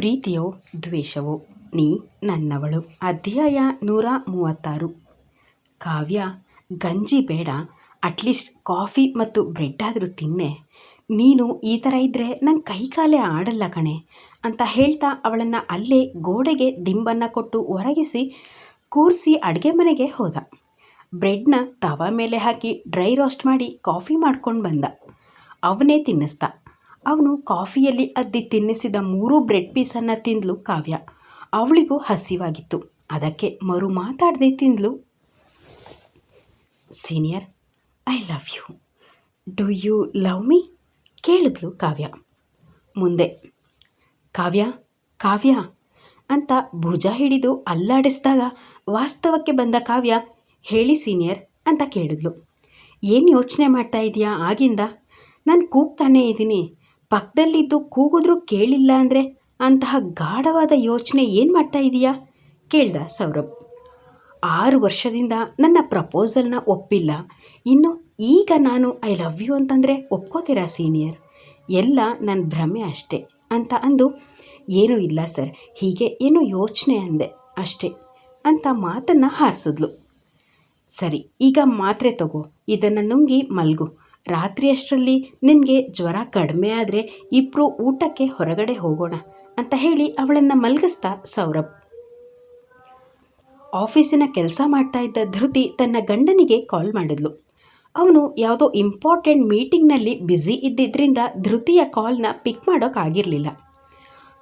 ಪ್ರೀತಿಯೋ ದ್ವೇಷವೋ ನೀ ನನ್ನವಳು. ಅಧ್ಯಾಯ ನೂರ ಮೂವತ್ತಾರು. ಕಾವ್ಯ, ಗಂಜಿ ಬೇಡ, ಅಟ್ಲೀಸ್ಟ್ ಕಾಫಿ ಮತ್ತು ಬ್ರೆಡ್ ಆದರೂ ತಿನ್ನೆ. ನೀನು ಈ ಥರ ಇದ್ದರೆ ನಂಗೆ ಕೈ ಕಾಲೇ ಆಡಲ್ಲ ಕಣೆ ಅಂತ ಹೇಳ್ತಾ ಅವಳನ್ನು ಅಲ್ಲೇ ಗೋಡೆಗೆ ದಿಂಬನ್ನು ಕೊಟ್ಟು ಒರಗಿಸಿ ಕೂರಿಸಿ ಅಡುಗೆ ಮನೆಗೆ ಹೋದ. ಬ್ರೆಡ್ನ ತವ ಮೇಲೆ ಹಾಕಿ ಡ್ರೈ ರೋಸ್ಟ್ ಮಾಡಿ ಕಾಫಿ ಮಾಡ್ಕೊಂಡು ಬಂದ. ಅವನೇ ತಿನ್ನಿಸ್ದ. ಅವನು ಕಾಫಿಯಲ್ಲಿ ಅದ್ದಿ ತಿನ್ನಿಸಿದ ಮೂರು ಬ್ರೆಡ್ ಪೀಸನ್ನು ತಿಂದಳು ಕಾವ್ಯ. ಅವಳಿಗೂ ಹಸಿವಾಗಿತ್ತು. ಅದಕ್ಕೆ ಮರು ಮಾತಾಡದೆ ತಿಂದಳು senior, I love you. Do you love me? ಕೇಳಿದ್ಲು ಕಾವ್ಯ. ಮುಂದೆ, ಕಾವ್ಯ ಕಾವ್ಯ ಅಂತ ಭುಜ ಹಿಡಿದು ಅಲ್ಲಾಡಿಸಿದಾಗ ವಾಸ್ತವಕ್ಕೆ ಬಂದ ಕಾವ್ಯ, ಹೇಳಿ ಸೀನಿಯರ್ ಅಂತ ಕೇಳಿದ್ಲು. ಏನು ಯೋಚನೆ ಮಾಡ್ತಾ ಇದೆಯಾ? ಆಗಿಂದ. ನಾನು ಕೂಗ್ತಾನೇ ಇದ್ದೀನಿ ಪಕ್ಕದಲ್ಲಿದ್ದು ಕೂಗಿದ್ರೂ ಕೇಳಿಲ್ಲ ಅಂದರೆ ಅಂತಹ ಗಾಢವಾದ ಯೋಚನೆ ಏನು ಮಾಡ್ತಾ ಇದೀಯಾ? ಕೇಳ್ದ ಸೌರಭ್. ಆರು ವರ್ಷದಿಂದ ನನ್ನ ಪ್ರಪೋಸಲ್ನ ಒಪ್ಪಿಲ್ಲ. ಇನ್ನು ಈಗ ನಾನು ಐ ಲವ್ ಯು ಅಂತಂದರೆ ಒಪ್ಕೋತೀರಾ ಸೀನಿಯರ್? ಎಲ್ಲ ನನ್ನ ಭ್ರಮೆ ಅಷ್ಟೇ ಅಂತ ಅಂದು, ಏನೂ ಇಲ್ಲ ಸರ್, ಹೀಗೆ ಏನೋ ಯೋಚನೆ ಅಂದೆ ಅಷ್ಟೇ ಅಂತ ಮಾತನ್ನು ಹಾರಿಸಿದ್ಲು. ಸರಿ, ಈಗ ಮಾತ್ರೆ ತಗೋ, ಇದನ್ನು ನುಂಗಿ ಮಲ್ಗು. ರಾತ್ರಿ ಅಷ್ಟರಲ್ಲಿ ನಿನಗೆ ಜ್ವರ ಕಡಿಮೆ ಆದರೆ ಇಬ್ಬರು ಊಟಕ್ಕೆ ಹೊರಗಡೆ ಹೋಗೋಣ ಅಂತ ಹೇಳಿ ಅವಳನ್ನು ಮಲಗಿಸ್ತಾ ಸೌರಭ್. ಆಫೀಸಿನ ಕೆಲಸ ಮಾಡ್ತಾ ಇದ್ದ ಧೃತಿ ತನ್ನ ಗಂಡನಿಗೆ ಕಾಲ್ ಮಾಡಿದ್ಲು. ಅವನು ಯಾವುದೋ ಇಂಪಾರ್ಟೆಂಟ್ ಮೀಟಿಂಗ್ನಲ್ಲಿ ಬ್ಯುಸಿ ಇದ್ದಿದ್ದರಿಂದ ಧೃತಿಯ ಕಾಲ್ನ ಪಿಕ್ ಮಾಡೋಕ್ಕಾಗಿರಲಿಲ್ಲ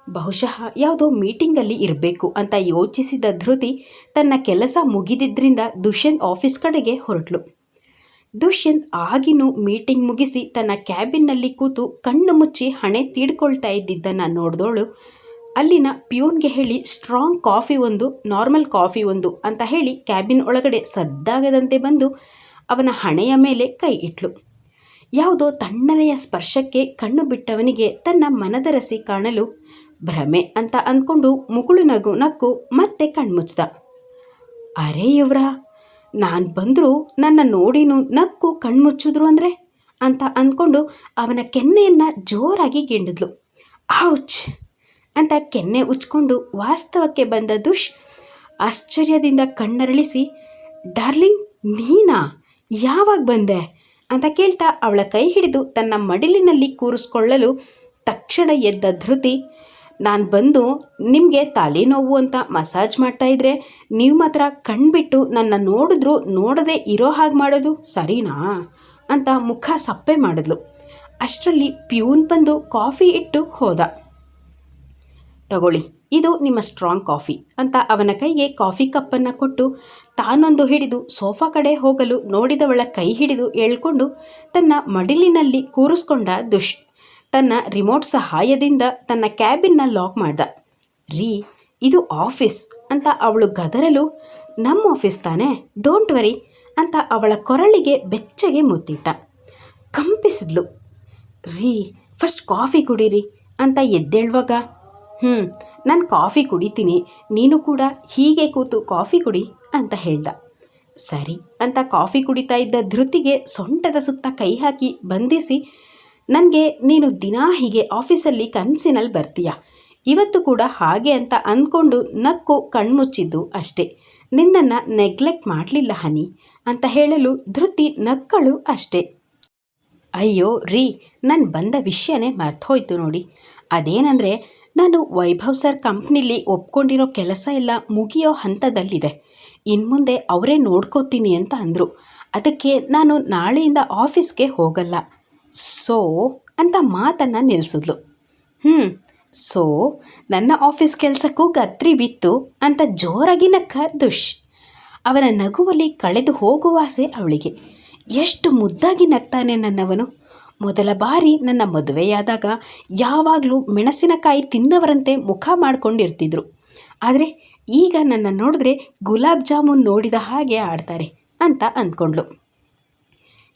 ಬಹುಶಃ ಯಾವುದೋ ಮೀಟಿಂಗಲ್ಲಿ ಇರಬೇಕು ಅಂತ ಯೋಚಿಸಿದ ಧೃತಿ ತನ್ನ ಕೆಲಸ ಮುಗಿದಿದ್ದರಿಂದ ದುಷ್ಯಂತ್ ಆಫೀಸ್ ಕಡೆಗೆ ಹೊರಟ್ಲು. ದುಷ್ಯಂತ್ ಆಗಿನೂ ಮೀಟಿಂಗ್ ಮುಗಿಸಿ ತನ್ನ ಕ್ಯಾಬಿನ್ನಲ್ಲಿ ಕೂತು ಕಣ್ಣು ಮುಚ್ಚಿ ಹಣೆ ತೀಡ್ಕೊಳ್ತಾ ಇದ್ದಿದ್ದನ್ನು ನೋಡಿದೋಳು. ಅಲ್ಲಿನ ಪ್ಯೂನ್ಗೆ ಹೇಳಿ, ಸ್ಟ್ರಾಂಗ್ ಕಾಫಿ ಒಂದು, ನಾರ್ಮಲ್ ಕಾಫಿ ಒಂದು ಅಂತ ಹೇಳಿ ಕ್ಯಾಬಿನ್ ಒಳಗಡೆ ಸದ್ದಾಗದಂತೆ ಬಂದು ಅವನ ಹಣೆಯ ಮೇಲೆ ಕೈ ಇಟ್ಲು. ಯಾವುದೋ ತಣ್ಣನೆಯ ಸ್ಪರ್ಶಕ್ಕೆ ಕಣ್ಣು ಬಿಟ್ಟವನಿಗೆ ತನ್ನ ಮನದರಸಿ ಕಾಣಲು ಭ್ರಮೆ ಅಂತ ಅಂದ್ಕೊಂಡು ಮುಗುಳು ನಗು ನಕ್ಕು ಮತ್ತೆ ಕಣ್ಮುಚ್ದ. ಅರೇ ಇವ್ರ ನಾನು ಬಂದರೂ ನನ್ನ ನೋಡಿನು ನಕ್ಕು ಕಣ್ಮುಚ್ಚಿದ್ರು ಅಂದರೆ? ಅಂತ ಅಂದ್ಕೊಂಡು ಅವನ ಕೆನ್ನೆಯನ್ನು ಜೋರಾಗಿ ಗಿಂಡಿದ್ಲು. ಔಚ್! ಅಂತ ಕೆನ್ನೆ ಉಚ್ಕೊಂಡು ವಾಸ್ತವಕ್ಕೆ ಬಂದ ದುಷ್ ಆಶ್ಚರ್ಯದಿಂದ ಕಣ್ಣರಳಿಸಿ, ಡಾರ್ಲಿಂಗ್, ನೀನಾ? ಯಾವಾಗ ಬಂದೆ? ಅಂತ ಕೇಳ್ತಾ ಅವಳ ಕೈ ಹಿಡಿದು ತನ್ನ ಮಡಿಲಿನಲ್ಲಿ ಕೂರಿಸ್ಕೊಳ್ಳಲು ತಕ್ಷಣ ಎದ್ದ ಧೃತಿ ನಾನು ಬಂದು ನಿಮಗೆ ತಲೆನೋವು ಅಂತ ಮಸಾಜ್ ಮಾಡ್ತಾಯಿದ್ರೆ ನೀವು ಮಾತ್ರ ಕಣ್ಬಿಟ್ಟು ನನ್ನ ನೋಡಿದ್ರು ನೋಡದೆ ಇರೋ ಹಾಗೆ ಮಾಡೋದು ಸರಿನಾ? ಅಂತ ಮುಖ ಸಪ್ಪೆ ಮಾಡಿದ್ಲು. ಅಷ್ಟರಲ್ಲಿ ಪ್ಯೂನ್ ಬಂದು ಕಾಫಿ ಇಟ್ಟು ಹೋದ. ತಗೊಳ್ಳಿ, ಇದು ನಿಮ್ಮ ಸ್ಟ್ರಾಂಗ್ ಕಾಫಿ ಅಂತ ಅವನ ಕೈಗೆ ಕಾಫಿ ಕಪ್ಪನ್ನು ಕೊಟ್ಟು ತಾನೊಂದು ಹಿಡಿದು ಸೋಫಾ ಕಡೆ ಹೋಗಲು ನೋಡಿದವಳ ಕೈ ಹಿಡಿದು ಎಳ್ಕೊಂಡು ತನ್ನ ಮಡಿಲಿನಲ್ಲಿ ಕೂರಿಸ್ಕೊಂಡ ದುಷ್ ತನ್ನ ರಿಮೋಟ್ ಸಹಾಯದಿಂದ ತನ್ನ ಕ್ಯಾಬಿನ್ನ ಲಾಕ್ ಮಾಡ್ದ. ರೀ, ಇದು ಆಫೀಸ್ ಅಂತ ಅವಳು ಗದರಲು, ನಮ್ಮ ಆಫೀಸ್ ತಾನೇ ಡೋಂಟ್ ವರಿ ಅಂತ ಅವಳ ಕೊರಳಿಗೆ ಬೆಚ್ಚಗೆ ಮುತ್ತಿಟ್ಟ ಕಂಪಿಸಿದ್ಲು. ರೀ ಫಸ್ಟ್ ಕಾಫಿ ಕುಡೀರಿ ಅಂತ ಎದ್ದೇಳುವಾಗ ಹ್ಞೂ ನಾನು ಕಾಫಿ ಕುಡಿತೀನಿ, ನೀನು ಕೂಡ ಹೀಗೆ ಕೂತು ಕಾಫಿ ಕುಡಿ ಅಂತ ಹೇಳ್ದ. ಸರಿ ಅಂತ ಕಾಫಿ ಕುಡಿತಾ ಇದ್ದ ಧೃತಿಗೆ ಸೊಂಟದ ಸುತ್ತ ಕೈ ಹಾಕಿ ಬಂಧಿಸಿ ನನಗೆ ನೀನು ದಿನಾ ಹೀಗೆ ಆಫೀಸಲ್ಲಿ ಕನಸಿನಲ್ಲಿ ಬರ್ತೀಯ? ಇವತ್ತು ಕೂಡ ಹಾಗೆ ಅಂತ ಅಂದ್ಕೊಂಡು ನಕ್ಕು ಕಣ್ಮುಚ್ಚಿದ್ದು ಅಷ್ಟೇ. ನಿನ್ನನ್ನು ನೆಗ್ಲೆಕ್ಟ್ ಮಾಡಲಿಲ್ಲ ಹನಿ ಅಂತ ಹೇಳಲು ಧೃತಿ ನಕ್ಕಳು ಅಷ್ಟೇ. ಅಯ್ಯೋ ರೀ, ನಾನು ಬಂದ ವಿಷಯನೇ ಮರ್ತೋಯ್ತು ನೋಡಿ. ಅದೇನಂದರೆ, ನಾನು ವೈಭವ್ ಸರ್ ಕಂಪ್ನಿಲಿ ಒಪ್ಕೊಂಡಿರೋ ಕೆಲಸ ಎಲ್ಲ ಮುಗಿಯೋ ಹಂತದಲ್ಲಿದೆ. ಇನ್ಮುಂದೆ ಅವರೇ ನೋಡ್ಕೋತೀನಿ ಅಂತ ಅಂದರು. ಅದಕ್ಕೆ ನಾನು ನಾಳೆಯಿಂದ ಆಫೀಸ್ಗೆ ಹೋಗಲ್ಲ. ಸೋ ಅಂತ ಮಾತನ್ನು ನಿಲ್ಲಿಸಿದ್ಲು ಹ್ಞೂ ಸೋ ನನ್ನ ಆಫೀಸ್ ಕೆಲಸಕ್ಕೂ ಗತ್ರಿ ಬಿತ್ತು ಅಂತ ಜೋರಾಗಿ ನಕ್ಕ ದುಷ್ ಅವನ ನಗುವಲ್ಲಿ ಕಳೆದು ಹೋಗುವಾಸೆ ಅವಳಿಗೆ. ಎಷ್ಟು ಮುದ್ದಾಗಿ ನಗ್ತಾನೆ ನನ್ನವನು. ಮೊದಲ ಬಾರಿ ನನ್ನ ಮದುವೆಯಾದಾಗ ಯಾವಾಗಲೂ ಮೆಣಸಿನಕಾಯಿ ತಿಂದವರಂತೆ ಮುಖ ಮಾಡ್ಕೊಂಡಿರ್ತಿದ್ರು. ಆದರೆ ಈಗ ನನ್ನ ನೋಡಿದ್ರೆ ಗುಲಾಬ್ ಜಾಮೂನ್ ನೋಡಿದ ಹಾಗೆ ಆಡ್ತಾರೆ ಅಂತ ಅಂದ್ಕೊಂಡ್ಳು.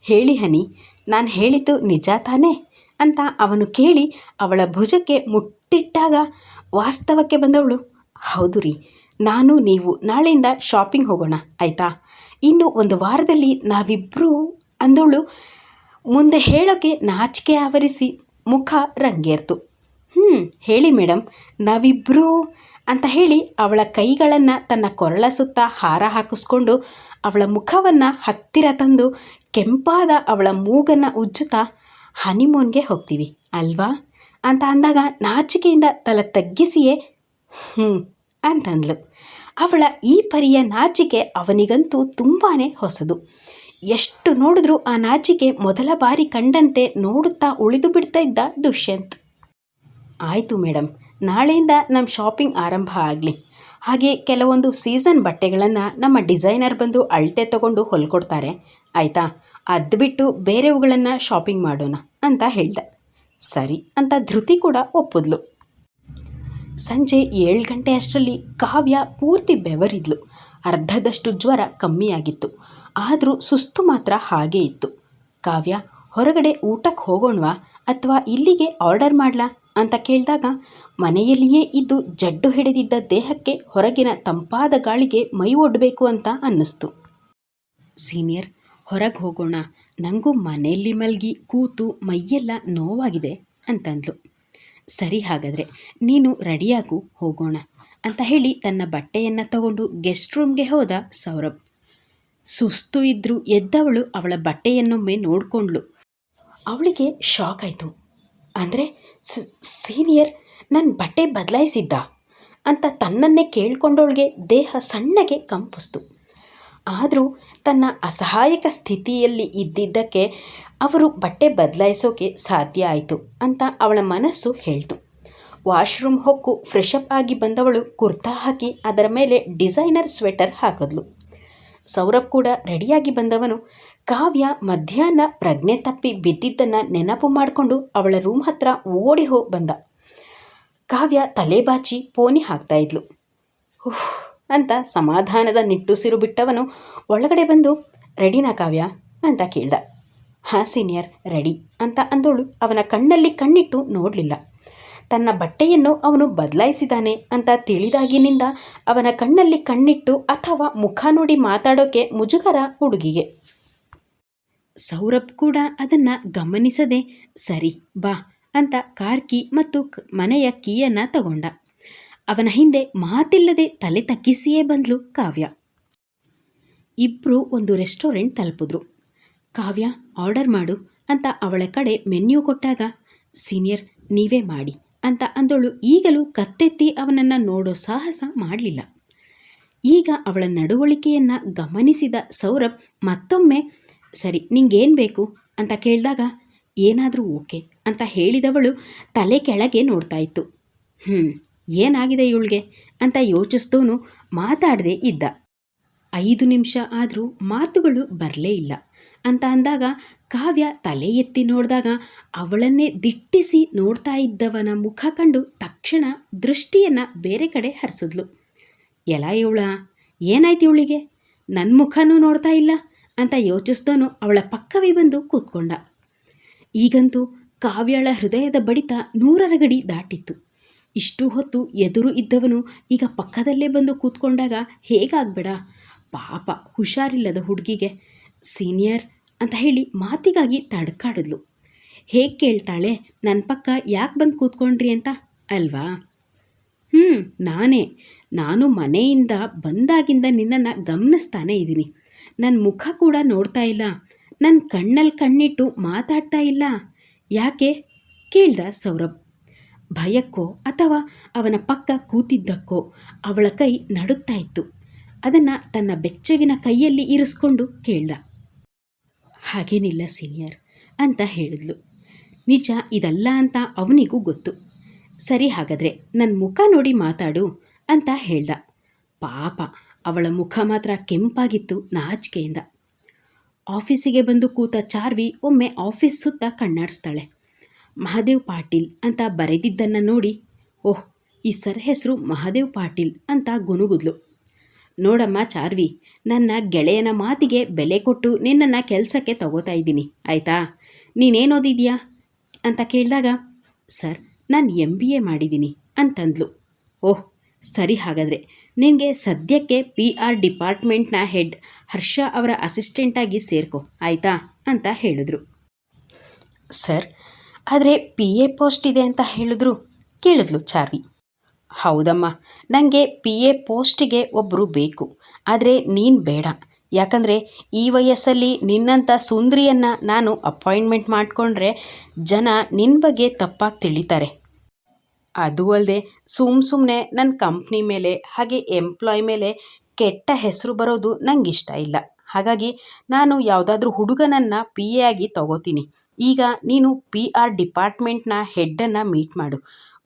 ಹೇಳಿ ಹನಿ ನಾನು ಹೇಳಿದ್ದು ನಿಜ ತಾನೇ? ಅಂತ ಅವನು ಕೇಳಿ ಅವಳ ಭುಜಕ್ಕೆ ಮುಟ್ಟಿಟ್ಟಾಗ ವಾಸ್ತವಕ್ಕೆ ಬಂದವಳು. ಹೌದು ರೀ, ನಾನು ನೀವು ನಾಳೆಯಿಂದ ಶಾಪಿಂಗ್ ಹೋಗೋಣ, ಆಯಿತಾ? ಇನ್ನು ಒಂದು ವಾರದಲ್ಲಿ ನಾವಿಬ್ಬರೂ ಅಂದವಳು ಮುಂದೆ ಹೇಳೋಕ್ಕೆ ನಾಚಿಕೆ ಆವರಿಸಿ ಮುಖ ರಂಗೇರ್ತು. ಹ್ಞೂ ಹೇಳಿ ಮೇಡಮ್ ನಾವಿಬ್ಬರೂ ಅಂತ ಹೇಳಿ ಅವಳ ಕೈಗಳನ್ನು ತನ್ನ ಕೊರಳ ಸುತ್ತ ಹಾರ ಹಾಕಿಸ್ಕೊಂಡು ಅವಳ ಮುಖವನ್ನು ಹತ್ತಿರ ತಂದು ಕೆಂಪಾದ ಅವಳ ಮೂಗನ್ನು ಉಜ್ಜುತ್ತಾ ಹನಿಮೂನ್ಗೆ ಹೋಗ್ತೀವಿ, ಅಲ್ವಾ? ಅಂತ ಅಂದಾಗ ನಾಚಿಕೆಯಿಂದ ತಲೆ ತಗ್ಗಿಸಿಯೇ ಹ್ಞೂ ಅಂತಂದ್ಲು. ಅವಳ ಈ ಪರಿಯ ನಾಚಿಕೆ ಅವನಿಗಂತೂ ತುಂಬಾ ಹೊಸದು. ಎಷ್ಟು ನೋಡಿದ್ರೂ ಆ ನಾಚಿಕೆ ಮೊದಲ ಬಾರಿ ಕಂಡಂತೆ ನೋಡುತ್ತಾ ಉಳಿದು ಬಿಡ್ತಾ ಇದ್ದ ದುಷ್ಯಂತ್. ಆಯಿತು ಮೇಡಮ್ ನಾಳೆಯಿಂದ ನಮ್ಮ ಶಾಪಿಂಗ್ ಆರಂಭ ಆಗಲಿ. ಹಾಗೆ ಕೆಲವೊಂದು ಸೀಸನ್ ಬಟ್ಟೆಗಳನ್ನು ನಮ್ಮ ಡಿಸೈನರ್ ಬಂದು ಅಳತೆ ತಗೊಂಡು ಹೊಲ್ಕೊಡ್ತಾರೆ, ಆಯಿತಾ? ಅದು ಬಿಟ್ಟು ಬೇರೆವುಗಳನ್ನು ಶಾಪಿಂಗ್ ಮಾಡೋಣ ಅಂತ ಹೇಳ್ದೆ. ಸರಿ ಅಂತ ಧೃತಿ ಕೂಡ ಒಪ್ಪಿದ್ಲು. ಸಂಜೆ ಏಳು ಗಂಟೆ ಅಷ್ಟರಲ್ಲಿ ಕಾವ್ಯ ಪೂರ್ತಿ ಬೆವರಿದ್ಲು. ಅರ್ಧದಷ್ಟು ಜ್ವರ ಕಮ್ಮಿಯಾಗಿತ್ತು. ಆದರೂ ಸುಸ್ತು ಮಾತ್ರ ಹಾಗೇ ಇತ್ತು. ಕಾವ್ಯ, ಹೊರಗಡೆ ಊಟಕ್ಕೆ ಹೋಗೋಣವಾ? ಅಥವಾ ಇಲ್ಲಿಗೆ ಆರ್ಡರ್ ಮಾಡಲಾ? ಅಂತ ಕೇಳಿದಾಗ, ಮನೆಯಲ್ಲಿಯೇ ಇದ್ದು ಜಡ್ಡು ಹಿಡಿದಿದ್ದ ದೇಹಕ್ಕೆ ಹೊರಗಿನ ತಂಪಾದ ಗಾಳಿಗೆ ಮೈ ಒಡ್ಡಬೇಕು ಅಂತ ಅನ್ನಿಸ್ತು. ಸೀನಿಯರ್ ಹೊರಗೆ ಹೋಗೋಣ. ನನಗೂ ಮನೆಯಲ್ಲಿ ಮಲಗಿ ಕೂತು ಮೈಯೆಲ್ಲ ನೋವಾಗಿದೆ ಅಂತಂದ್ಲು. ಸರಿ ಹಾಗಾದರೆ, ನೀನು ರೆಡಿಯಾಗು, ಹೋಗೋಣ ಅಂತ ಹೇಳಿ ತನ್ನ ಬಟ್ಟೆಯನ್ನು ತಗೊಂಡು ಗೆಸ್ಟ್ ರೂಮ್ಗೆ ಹೋದ ಸೌರಭ್. ಸುಸ್ತು ಇದ್ದರೂ ಎದ್ದವಳು ಅವಳ ಬಟ್ಟೆಯನ್ನೊಮ್ಮೆ ನೋಡಿಕೊಂಡ್ಳು. ಅವಳಿಗೆ ಶಾಕ್ ಆಯಿತು. ಅಂದರೆ ಸೀನಿಯರ್ ನನ್ನ ಬಟ್ಟೆ ಬದಲಾಯಿಸಿದ್ದ ಅಂತ ತನ್ನನ್ನೇ ಕೇಳ್ಕೊಂಡವಳಿಗೆ ದೇಹ ಸಣ್ಣಗೆ ಕಂಪಿಸ್ತು. ಆದರೂ ತನ್ನ ಅಸಹಾಯಕ ಸ್ಥಿತಿಯಲ್ಲಿ ಇದ್ದಿದ್ದಕ್ಕೆ ಅವರು ಬಟ್ಟೆ ಬದಲಾಯಿಸೋಕೆ ಸಾಧ್ಯ ಆಯಿತು ಅಂತ ಅವಳ ಮನಸ್ಸು ಹೇಳ್ತು. ವಾಶ್ರೂಮ್ ಹೊಕ್ಕು ಫ್ರೆಶಪ್ ಆಗಿ ಬಂದವಳು ಕುರ್ತಾ ಹಾಕಿ ಅದರ ಮೇಲೆ ಡಿಸೈನರ್ ಸ್ವೆಟರ್ ಹಾಕಿದ್ಲು. ಸೌರಭ್ ಕೂಡ ರೆಡಿಯಾಗಿ ಬಂದವನು ಕಾವ್ಯ ಮಧ್ಯಾಹ್ನ ಪ್ರಜ್ಞೆ ತಪ್ಪಿ ಬಿದ್ದಿದ್ದನ್ನು ನೆನಪು ಮಾಡಿಕೊಂಡು ಅವಳ ರೂಮ್ ಹತ್ರ ಓಡಿ ಹೋಗಿ ಬಂದ. ಕಾವ್ಯ ತಲೆ ಬಾಚಿ ಪೋನಿ ಹಾಕ್ತಾ ಇದ್ಲು. ಉಹ್ ಅಂತ ಸಮಾಧಾನದ ನಿಟ್ಟುಸಿರು ಬಿಟ್ಟವನು ಒಳಗಡೆ ಬಂದು, ರೆಡಿನಾ ಕಾವ್ಯ? ಅಂತ ಕೇಳ್ದ. ಹಾ, ಸೀನಿಯರ್, ರೆಡಿ ಅಂತ ಅಂದೋಳು ಅವನ ಕಣ್ಣಲ್ಲಿ ಕಣ್ಣಿಟ್ಟು ನೋಡಲಿಲ್ಲ. ತನ್ನ ಬಟ್ಟೆಯನ್ನು ಅವನು ಬದಲಾಯಿಸಿದ್ದಾನೆ ಅಂತ ತಿಳಿದಾಗಿನಿಂದ ಅವನ ಕಣ್ಣಲ್ಲಿ ಕಣ್ಣಿಟ್ಟು ಅಥವಾ ಮುಖ ನೋಡಿ ಮಾತಾಡೋಕೆ ಮುಜುಗರ ಹುಡುಗಿಗೆ. ಸೌರಭ್ ಕೂಡ ಅದನ್ನು ಗಮನಿಸದೆ, ಸರಿ, ಬಾ ಅಂತ ಕಾರ್ ಕೀ ಮತ್ತು ಮನೆಯ ಕೀಯನ್ನು ತಗೊಂಡ. ಅವನ ಹಿಂದೆ ಮಾತಿಲ್ಲದೆ ತಲೆ ತಗ್ಗಿಸಿಯೇ ಬಂದ್ಲು ಕಾವ್ಯ. ಇಬ್ಬರು ಒಂದು ರೆಸ್ಟೋರೆಂಟ್ ತಲುಪಿದ್ರು. ಕಾವ್ಯ, ಆರ್ಡರ್ ಮಾಡು ಅಂತ ಅವಳ ಕಡೆ ಮೆನ್ಯೂ ಕೊಟ್ಟಾಗ, ಸೀನಿಯರ್, ನೀವೇ ಮಾಡಿ ಅಂತ ಅಂದಳು ಈಗಲೂ ಕತ್ತೆತ್ತಿ ಅವನನ್ನು ನೋಡೋ ಸಾಹಸ ಮಾಡಲಿಲ್ಲ. ಈಗ ಅವಳ ನಡವಳಿಕೆಯನ್ನು ಗಮನಿಸಿದ ಸೌರಭ್ ಮತ್ತೊಮ್ಮೆ, ಸರಿ, ನಿಂಗೇನು ಬೇಕು? ಅಂತ ಕೇಳಿದಾಗ, ಏನಾದರೂ ಓಕೆ ಅಂತ ಹೇಳಿದವಳು ತಲೆ ಕೆಳಗೆ ನೋಡ್ತಾ ಇತ್ತು. ಹ್ಞೂ ಏನಾಗಿದೆ ಇವಳಿಗೆ ಅಂತ ಯೋಚಿಸ್ದವನು ಮಾತಾಡದೆ ಇದ್ದ. ಐದು ನಿಮಿಷ ಆದರೂ ಮಾತುಗಳು ಬರಲೇ ಇಲ್ಲ ಅಂತ ಅಂದಾಗ ಕಾವ್ಯ ತಲೆ ಎತ್ತಿ ನೋಡಿದಾಗ ಅವಳನ್ನೇ ದಿಟ್ಟಿಸಿ ನೋಡ್ತಾ ಇದ್ದವನ ಮುಖ ಕಂಡು ತಕ್ಷಣ ದೃಷ್ಟಿಯನ್ನು ಬೇರೆ ಕಡೆ ಹರಿಸಿದ್ಲು. ಎಲ್ಲ ಇವಳ, ಏನಾಯ್ತು ಇವಳಿಗೆ? ನನ್ನ ಮುಖನೂ ನೋಡ್ತಾ ಇಲ್ಲ ಅಂತ ಯೋಚಿಸ್ತೋನು ಅವಳ ಪಕ್ಕವೇ ಬಂದು ಕೂತ್ಕೊಂಡ. ಈಗಂತೂ ಕಾವ್ಯಳ ಹೃದಯದ ಬಡಿತ ನೂರರ ಗಡಿ ದಾಟಿತ್ತು. ಇಷ್ಟು ಹೊತ್ತು ಎದುರು ಇದ್ದವನು ಈಗ ಪಕ್ಕದಲ್ಲೇ ಬಂದು ಕೂತ್ಕೊಂಡಾಗ ಹೇಗಾಗಬೇಡ? ಪಾಪ ಹುಷಾರಿಲ್ಲದ ಹುಡುಗಿಗೆ ಸೀನಿಯರ್ ಅಂತ ಹೇಳಿ ಮಾತಿಗಾಗಿ ತಡ್ಕಾಡಿದ್ಲು. ಹೇಗೆ ಕೇಳ್ತಾಳೆ? ನನ್ನ ಪಕ್ಕ ಯಾಕೆ ಬಂದು ಕೂತ್ಕೊಂಡ್ರಿ ಅಂತ? ಅಲ್ವಾ? ಹ್ಞೂ ನಾನೇ. ನಾನು ಮನೆಯಿಂದ ಬಂದಾಗಿಂದ ನಿನ್ನನ್ನು ಗಮನಿಸ್ತಾನೇ ಇದ್ದೀನಿ. ನನ್ನ ಮುಖ ಕೂಡ ನೋಡ್ತಾ ಇಲ್ಲ. ನನ್ನ ಕಣ್ಣಲ್ಲಿ ಕಣ್ಣಿಟ್ಟು ಮಾತಾಡ್ತಾ ಇಲ್ಲ. ಯಾಕೆ? ಕೇಳ್ದ ಸೌರಭ್. ಭಯಕ್ಕೋ ಅಥವಾ ಅವನ ಪಕ್ಕ ಕೂತಿದ್ದಕ್ಕೋ ಅವಳ ಕೈ ನಡುಗ್ತಾ ಇತ್ತು. ಅದನ್ನು ತನ್ನ ಬೆಚ್ಚಗಿನ ಕೈಯಲ್ಲಿ ಇರಿಸ್ಕೊಂಡು ಕೇಳ್ದ. ಹಾಗೇನಿಲ್ಲ ಸೀನಿಯರ್ ಅಂತ ಹೇಳಿದ್ಲು. ನಿಜ ಇದಲ್ಲ ಅಂತ ಅವನಿಗೂ ಗೊತ್ತು. ಸರಿ ಹಾಗಾದರೆ ನನ್ನ ಮುಖ ನೋಡಿ ಮಾತಾಡು ಅಂತ ಹೇಳ್ದ. ಪಾಪ, ಅವಳ ಮುಖ ಮಾತ್ರ ಕೆಂಪಾಗಿತ್ತು ನಾಚಿಕೆಯಿಂದ. ಆಫೀಸಿಗೆ ಬಂದು ಕೂತ ಚಾರ್ವಿ ಒಮ್ಮೆ ಆಫೀಸ್ ಸುತ್ತ ಕಣ್ಣಾಡಿಸ್ತಾಳೆ. ಮಹಾದೇವ್ ಪಾಟೀಲ್ ಅಂತ ಬರೆದಿದ್ದನ್ನು ನೋಡಿ, ಓಹ್, ಈ ಸರ್ ಹೆಸರು ಮಹಾದೇವ್ ಪಾಟೀಲ್ ಅಂತ ಗುನುಗುದ್ಲು ನೋಡಮ್ಮ ಚಾರ್ವಿ, ನನ್ನ ಗೆಳೆಯನ ಮಾತಿಗೆ ಬೆಲೆ ಕೊಟ್ಟು ನಿನ್ನನ್ನು ಕೆಲಸಕ್ಕೆ ತಗೋತಾ ಇದ್ದೀನಿ, ಆಯಿತಾ? ನೀನೇನು ಓದಿದ್ಯಾ? ಅಂತ ಕೇಳಿದಾಗ, ಸರ್, ನಾನು ಎಂ ಬಿ ಎ ಮಾಡಿದ್ದೀನಿ ಅಂತಂದ್ಲು. ಓಹ್, ಸರಿ ಹಾಗಾದರೆ, ನಿನಗೆ ಸದ್ಯಕ್ಕೆ ಪಿ ಆರ್ ಡಿಪಾರ್ಟ್ಮೆಂಟ್ನ ಹೆಡ್ ಹರ್ಷ ಅವರ ಅಸಿಸ್ಟೆಂಟಾಗಿ ಸೇರ್ಕೊ, ಆಯಿತಾ? ಅಂತ ಹೇಳಿದ್ರು. ಸರ್ ಆದರೆ ಪಿ ಎ ಪೋಸ್ಟ್ ಇದೆ ಅಂತ ಹೇಳಿದ್ರು ಕೇಳಿದ್ಲು ಚಾರ್ವಿ. ಹೌದಮ್ಮ ನನಗೆ ಪಿ ಎ ಪೋಸ್ಟಿಗೆ ಒಬ್ಬರು ಬೇಕು. ಆದರೆ ನೀನು ಬೇಡ. ಯಾಕಂದರೆ ಈ ವಯಸ್ಸಲ್ಲಿ ನಿನ್ನಂಥ ಸುಂದರಿಯನ್ನು ನಾನು ಅಪಾಯಿಂಟ್ಮೆಂಟ್ ಮಾಡಿಕೊಂಡ್ರೆ ಜನ ನಿನ್ನ ಬಗ್ಗೆ ತಪ್ಪಾಗಿ ತಿಳಿತಾರೆ. ಅದು ಅಲ್ಲದೆ ಸುಮ್ ಸುಮ್ಮನೆ ನನ್ನ ಕಂಪ್ನಿ ಮೇಲೆ ಹಾಗೆ ಎಂಪ್ಲಾಯ್ ಮೇಲೆ ಕೆಟ್ಟ ಹೆಸರು ಬರೋದು ನನಗಿಷ್ಟ ಇಲ್ಲ. ಹಾಗಾಗಿ ನಾನು ಯಾವುದಾದ್ರೂ ಹುಡುಗನನ್ನು ಪಿ ಎ ಆಗಿ ತಗೋತೀನಿ. ಈಗ ನೀನು ಪಿ ಆರ್ ಡಿಪಾರ್ಟ್ಮೆಂಟ್ನ ಹೆಡ್ಡನ್ನು ಮೀಟ್ ಮಾಡು.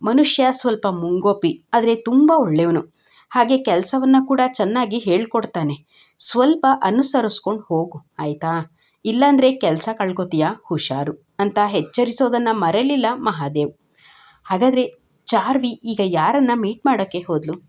ಮನುಷ್ಯ ಸ್ವಲ್ಪ ಮುಂಗೋಪಿ, ಆದರೆ ತುಂಬ ಒಳ್ಳೆಯವನು. ಹಾಗೆ ಕೆಲಸವನ್ನು ಕೂಡ ಚೆನ್ನಾಗಿ ಹೇಳ್ಕೊಡ್ತಾನೆ. ಸ್ವಲ್ಪ ಅನುಸರಿಸ್ಕೊಂಡು ಹೋಗು, ಆಯಿತಾ? ಇಲ್ಲಾಂದರೆ ಕೆಲಸ ಕಳ್ಕೊತೀಯ? ಹುಷಾರು, ಅಂತ ಎಚ್ಚರಿಸೋದನ್ನು ಮರೆಯಲಿಲ್ಲ ಮಹಾದೇವ್. ಹಾಗಾದರೆ ಚಾರ್ವಿ ಈಗ ಯಾರನ್ನು ಮೀಟ್ ಮಾಡೋಕ್ಕೆ ಹೋದ್ಲು?